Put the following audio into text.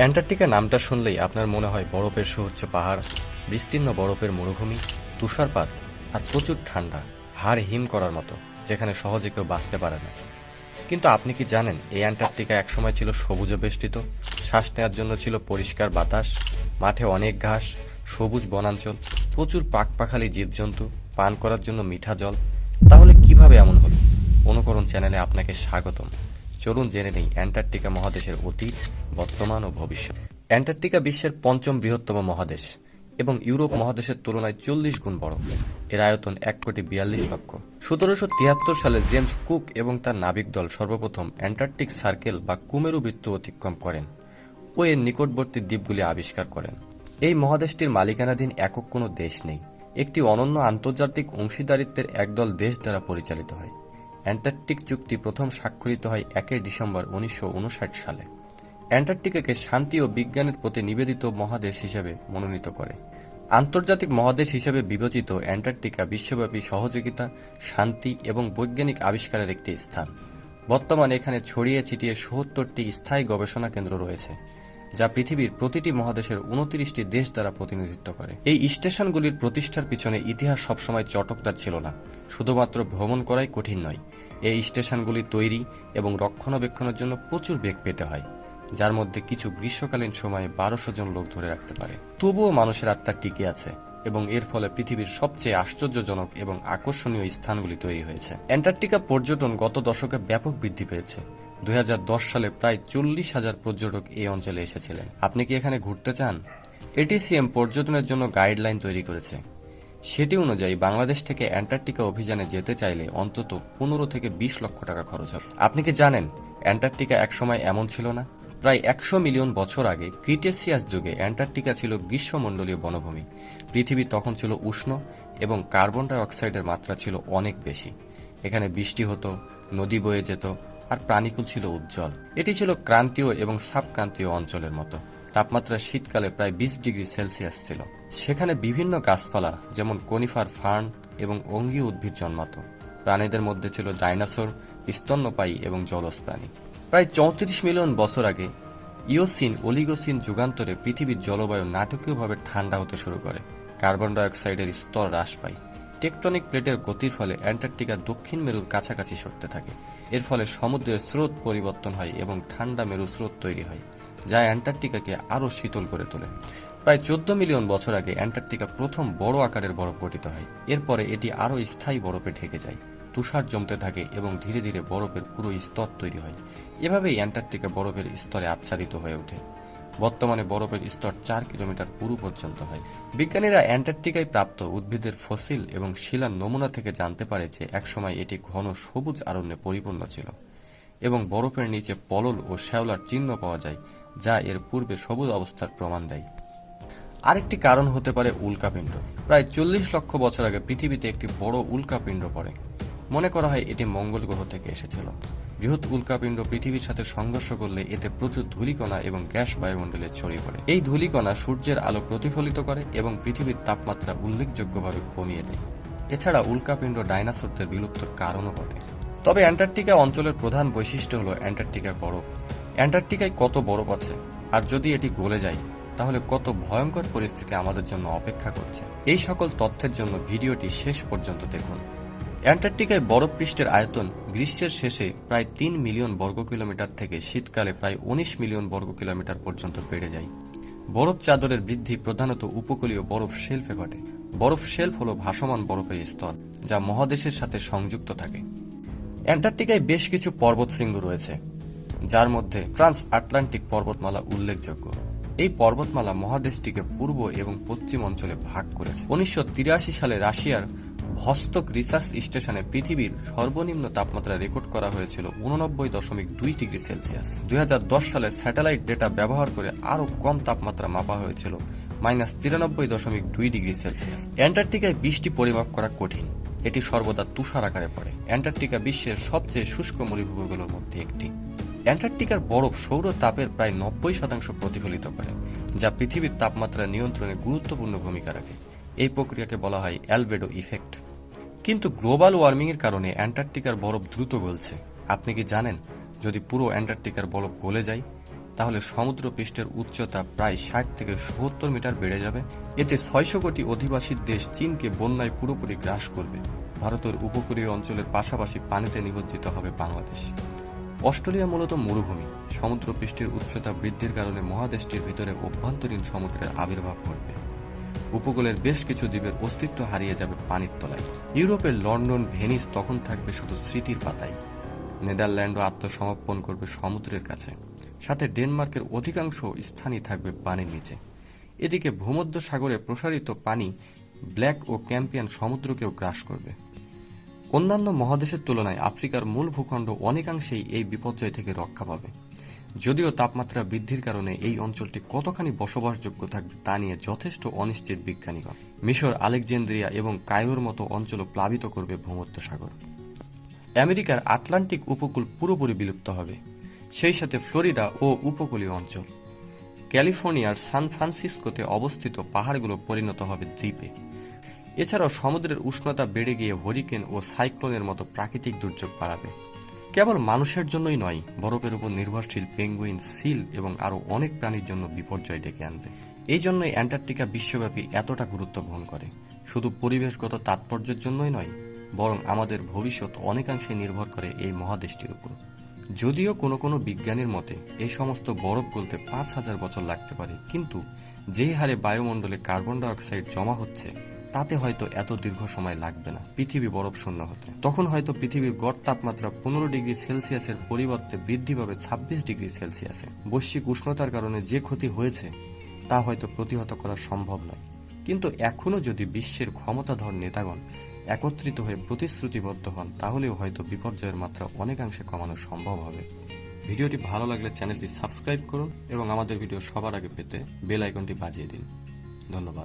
Antarctica নামটা শুনলেই আপনার মনে হয় বরফের সুউচ্চ পাহাড়, বিস্তীর্ণ বরফের মরুভূমি, তুষারপাত আর প্রচুর ঠান্ডা, হাড় হিম করার মতো, যেখানে সহজে কেউ বাঁচতে পারে না। কিন্তু আপনি কি জানেন, এই অ্যান্টার্কটিকা একসময় ছিল সবুজে বেষ্টিত, শ্বাস নেওয়ার জন্য ছিল পরিষ্কার বাতাস, মাঠে অনেক ঘাস, সবুজ বনাঞ্চল, প্রচুর পাকপাখালি জীবজন্তু, পান করার জন্য মিঠা জল। তাহলে কীভাবে এমন হলো? অনুকরণ চ্যানেলে আপনাকে স্বাগতম। চলুন জেনে নেই অ্যান্টার্কটিকা মহাদেশের অতীত, বর্তমান ও ভবিষ্যৎ। অ্যান্টার্কটিকা বিশ্বের পঞ্চম বৃহত্তম মহাদেশ এবং ইউরোপ মহাদেশের তুলনায় চল্লিশ গুণ বড়। এর আয়তন এক কোটি বিয়াল্লিশ লক্ষ। সতেরোশো তিয়াত্তর সালে জেমস কুক এবং তার নাবিক দল সর্বপ্রথম অ্যান্টার্কটিক সার্কেল বা কুমেরু বৃত্ত অতিক্রম করেন ও এর নিকটবর্তী দ্বীপগুলি আবিষ্কার করেন। এই মহাদেশটির মালিকানাধীন একক কোনো দেশ নেই। একটি অনন্য আন্তর্জাতিক অংশীদারিত্বের একদল দেশ দ্বারা পরিচালিত হয়। অ্যান্টার্কটিক চুক্তি প্রথম স্বাক্ষরিত হয় একই ডিসেম্বর উনিশশো ঊনষাট সালে। অ্যান্টার্কটিকাকে শান্তি ও বিজ্ঞানের প্রতি নিবেদিত মহাদেশ হিসেবে মনোনীত করে। আন্তর্জাতিক মহাদেশ হিসেবে বিবেচিত অ্যান্টার্কটিকা বিশ্বব্যাপী সহযোগিতা, শান্তি এবং বৈজ্ঞানিক আবিষ্কারের একটি স্থান। বর্তমানে এখানে ছড়িয়ে ছিটিয়ে সত্তরটি স্থায়ী গবেষণা কেন্দ্র রয়েছে। যা পৃথিবীর প্রতিটি মহাদেশের উনত্রিশটি দেশ দ্বারা প্রতিনিধিত্ব করে। এই স্টেশনগুলির প্রতিষ্ঠার পিছনে ইতিহাস সবসময় চটকদার ছিল না। শুধুমাত্র ভ্রমণ করাই কঠিন নয়। এই স্টেশনগুলি তৈরি এবং রক্ষণাবেক্ষণের জন্য প্রচুর বেগ পেতে হয়, যার মধ্যে কিছু গ্রীষ্মকালীন সময়ে বারোশো জন লোক ধরে রাখতে পারে। তবুও মানুষের আত্মা টিকে আছে এবং এর ফলে পৃথিবীর সবচেয়ে আশ্চর্যজনক এবং আকর্ষণীয় স্থানগুলি তৈরি হয়েছে। অ্যান্টার্কটিকা পর্যটন গত দশকে ব্যাপক বৃদ্ধি পেয়েছে। দুই হাজার দশ সালে প্রায় চল্লিশ হাজার পর্যটক এই অঞ্চলে এসেছিলেন। আপনি কি এখানে ঘুরতে চান? এটিসিএম পর্যটনের জন্য গাইডলাইন তৈরি করেছে। সেটি অনুযায়ী বাংলাদেশ থেকে অ্যান্টার্কটিকা অভিযানে যেতে চাইলে অন্তত পনেরো থেকে বিশ লক্ষ টাকা খরচ হবে। আপনি কি জানেন, অ্যান্টার্কটিকা একসময় এমন ছিল না? প্রায় একশো মিলিয়ন বছর আগে ক্রিটেসিয়াস যুগে অ্যান্টার্কটিকা ছিল গ্রীষ্মমণ্ডলীয় বনভূমি। পৃথিবী তখন ছিল উষ্ণ এবং কার্বন ডাই অক্সাইডের মাত্রা ছিল অনেক বেশি। এখানে বৃষ্টি হতো, নদী বয়ে যেত আর প্রাণীকুল ছিল উজ্জ্বল। এটি ছিল ক্রান্তীয় এবং সাবক্রান্তীয় অঞ্চলের মতো। তাপমাত্রা শীতকালে প্রায় বিশ ডিগ্রি সেলসিয়াস ছিল। সেখানে বিভিন্ন গাছপালা, যেমন কনিফার ফার্ন এবং অঙ্গীয় উদ্ভিদ জন্মাতো। প্রাণীদের মধ্যে ছিল ডাইনোসর, স্তন্যপায়ী এবং জলজ প্রাণী। প্রায় চৌত্রিশ মিলিয়ন বছর আগে ইওসিন অলিগোসিন যুগান্তরে পৃথিবীর জলবায়ু নাটকীয়ভাবে ঠান্ডা হতে শুরু করে। কার্বন ডাইঅক্সাইডের স্তর হ্রাস পায়। টেকটনিক প্লেটের গতির ফলে অ্যান্টার্কটিকা দক্ষিণ মেরুর কাছাকাছি সরতে থাকে। এর ফলে সমুদ্রের স্রোত পরিবর্তন হয় এবং ঠান্ডা মেরু স্রোত তৈরি হয়, যা অ্যান্টার্কটিকাকে আরও শীতল করে তোলে। প্রায় চোদ্দ মিলিয়ন বছর আগে অ্যান্টার্কটিকা প্রথম বড় আকারের বরফ গঠিত হয়। এরপরে এটি আরও স্থায়ী বরফে ঢেকে যায়, তুষার জমতে থাকে এবং ধীরে ধীরে বরফের পুরো স্তর তৈরি হয়। এভাবেই অ্যান্টার্কটিকা বরফের স্তরে আচ্ছাদিত হয়ে ওঠে। বর্তমানে বরফের স্তর চার কিলোমিটার পুরু পর্যন্ত হয়। বিজ্ঞানীরা অ্যান্টার্কটিকায় প্রাপ্ত উদ্ভিদের ফসিল এবং শিলার নমুনা থেকে জানতে পারে যে একসময় এটি ঘন সবুজ আরণ্যে পরিপূর্ণ ছিল এবং বরফের নিচে পলল ও শ্যাওলার চিহ্ন পাওয়া যায়, যা এর পূর্বে সবুজ অবস্থার প্রমাণ দেয়। আরেকটি কারণ হতে পারে উল্কাপিণ্ড। প্রায় চল্লিশ লক্ষ বছর আগে পৃথিবীতে একটি বড় উল্কাপিণ্ড পড়ে। মনে করা হয় এটি মঙ্গল গ্রহ থেকে এসেছিল। বৃহৎ উল্কাপিণ্ড পৃথিবীর সাথে সংঘর্ষ করলে এতে প্রচুর ধূলিকণা এবং গ্যাস বায়ুমণ্ডলে ছড়িয়ে পড়ে। এই ধূলিকণা সূর্যের আলো প্রতিফলিত করে এবং পৃথিবীর তাপমাত্রা উল্লেখযোগ্যভাবে কমিয়ে দেয়। এছাড়া উল্কাপিণ্ড ডাইনোসরদের বিলুপ্তর কারণও ঘটে। তবে অ্যান্টার্কটিকা অঞ্চলের প্রধান বৈশিষ্ট্য হলো অ্যান্টার্কটিকার বরফ। অ্যান্টার্কটিকায় কত বরফ আছে? আর যদি এটি গলে যায়, তাহলে কত ভয়ঙ্কর পরিস্থিতি আমাদের জন্য অপেক্ষা করছে? এই সকল তথ্যের জন্য ভিডিওটি শেষ পর্যন্ত দেখুন। অ্যান্টার্কটিকায় বরফ পৃষ্ঠের আয়তন গ্রীষ্মের শেষে প্রায় তিন মিলিয়ন বর্গ কিলোমিটার থেকে শীতকালে প্রায় উনিশ মিলিয়ন বর্গ কিলোমিটার পর্যন্ত বেড়ে যায়। বরফ চাদরের বৃদ্ধি প্রধানত উপকূলীয় বরফ শেলফে ঘটে। বরফ শেলফ হল ভাসমান বরফের স্তর, যা মহাদেশের সাথে সংযুক্ত থাকে। অ্যান্টার্কটিকায় বেশ কিছু পর্বতশৃঙ্গ রয়েছে, যার মধ্যে ট্রান্স আটলান্টিক পর্বতমালা উল্লেখযোগ্য। এই পর্বতমালা মহাদেশটিকে পূর্ব এবং পশ্চিম অঞ্চলে ভাগ করেছে। উনিশশো তিরাশি সালে রাশিয়ার ভস্তক রিসার্চ স্টেশনে পৃথিবীর সর্বনিম্ন তাপমাত্রা রেকর্ড করা হয়েছিল উননব্বই দশমিক দুই ডিগ্রি সেলসিয়াস। দুই হাজার দশ সালে স্যাটেলাইট ডেটা ব্যবহার করে আরও কম তাপমাত্রা মাপা হয়েছিল, মাইনাস তিরানব্বই দশমিক দুই ডিগ্রি সেলসিয়াস। অ্যান্টার্কটিকায় বৃষ্টি পরিমাপ করা কঠিন, এটি সর্বদা তুষার আকারে পড়ে। অ্যান্টার্কটিকা বিশ্বের সবচেয়ে শুষ্ক মরুভূমিগুলোর মধ্যে একটি। অ্যান্টার্কটিকার বরফ সৌর তাপের প্রায় নব্বই শতাংশ প্রতিফলিত করে, যা পৃথিবীর তাপমাত্রা নিয়ন্ত্রণে গুরুত্বপূর্ণ ভূমিকা রাখে। এই প্রক্রিয়াকে বলা হয় অ্যালবেডো ইফেক্ট। কিন্তু গ্লোবাল ওয়ার্মিংয়ের কারণে অ্যান্টার্কটিকার বরফ দ্রুত গলছে। আপনি কি জানেন, যদি পুরো অ্যান্টার্কটিকার বরফ গলে যায়, তাহলে সমুদ্র পৃষ্ঠের উচ্চতা প্রায় ষাট থেকে সত্তর মিটার বেড়ে যাবে। এতে ছয়শো কোটি অধিবাসীর দেশ চীনকে বন্যায় পুরোপুরি গ্রাস করবে। ভারতের উপকূলীয় অঞ্চলের পাশাপাশি পানিতে নিমজ্জিত হবে বাংলাদেশ। অস্ট্রেলিয়া মূলত মরুভূমি। সমুদ্র পৃষ্ঠের উচ্চতা বৃদ্ধির কারণে মহাদেশটির ভিতরে অভ্যন্তরীণ সমুদ্রের আবির্ভাব ঘটবে। উপকূলের বেশ কিছু দ্বীপের অস্তিত্ব হারিয়ে যাবে পানির তলায়। ইউরোপের লন্ডন, ভেনিস তখন থাকবে শুধু স্মৃতির পাতায়। নেদারল্যান্ডও আত্মসমর্পণ করবে সমুদ্রের কাছে। সাথে ডেনমার্কের অধিকাংশ স্থানই থাকবে পানির নিচে। এদিকে ভূমধ্য সাগরে প্রসারিত পানি ব্ল্যাক ও ক্যাম্পিয়ান সমুদ্রকেও গ্রাস করবে। অন্যান্য মহাদেশের তুলনায় আফ্রিকার মূল ভূখণ্ড অনেকাংশেই এই বিপর্যয় থেকে রক্ষা পাবে। যদিও তাপমাত্রা বৃদ্ধির কারণে এই অঞ্চলটি কতখানি বসবাসযোগ্য থাকবে তা নিয়ে যথেষ্ট অনিশ্চিত বিজ্ঞানীগণ। মিশর, আলেকজেন্দ্রিয়া এবং কায়রোর মতো অঞ্চলও প্লাবিত করবে ভূমধ্য সাগর। আমেরিকার আটলান্টিক উপকূল পুরোপুরি বিলুপ্ত হবে। সেই সাথে ফ্লোরিডা ও উপকূলীয় অঞ্চল। ক্যালিফোর্নিয়ার সান ফ্রান্সিসকোতে অবস্থিত পাহাড়গুলো পরিণত হবে দ্বীপে। এছাড়াও সমুদ্রের উষ্ণতা বেড়ে গিয়ে হরিকেন ও সাইক্লোনের মতো প্রাকৃতিক দুর্যোগ বাড়াবে। কেবল মানুষের জন্যই নয়, বরফের উপর নির্ভরশীল পেঙ্গুইন, সিল এবং আরও অনেক প্রাণীর জন্য বিপর্যয় ডেকে আনবে। এই জন্যই অ্যান্টার্কটিকা বিশ্বব্যাপী এতটা গুরুত্ব বহন করে। শুধু পরিবেশগত তাৎপর্যের জন্যই নয়, বরং আমাদের ভবিষ্যৎ অনেকাংশে নির্ভর করে এই মহাদেশটির উপর। যদিও কোনো কোনো বিজ্ঞানীর মতে, এই সমস্ত বরফ গলতে পাঁচ হাজার বছর লাগতে পারে, কিন্তু যেই হারে বায়ুমণ্ডলে কার্বন ডাইঅক্সাইড জমা হচ্ছে তাতে হয়তো এত দীর্ঘ সময় লাগবে না। পৃথিবী বরফ শূন্য হতে। তখন হয়তো পৃথিবীর গড় তাপমাত্রা পনেরো ডিগ্রি সেলসিয়াসের পরিবর্তে বৃদ্ধি পাবে ছাব্বিশ ডিগ্রি সেলসিয়াসে। বৈশ্বিক উষ্ণতার কারণে যে ক্ষতি হয়েছে, তা হয়তো প্রতিহত করা সম্ভব নয়। কিন্তু এখনও যদি বিশ্বের ক্ষমতাধর নেতাগণ একত্রিত হয়ে প্রতিশ্রুতিবদ্ধ হন, তাহলেও হয়তো বিপর্যয়ের মাত্রা অনেকাংশে কমানো সম্ভব হবে। ভিডিওটি ভালো লাগলে চ্যানেলটি সাবস্ক্রাইব করুন এবং আমাদের ভিডিও সবার আগে পেতে বেল আইকনটি বাজিয়ে দিন। ধন্যবাদ।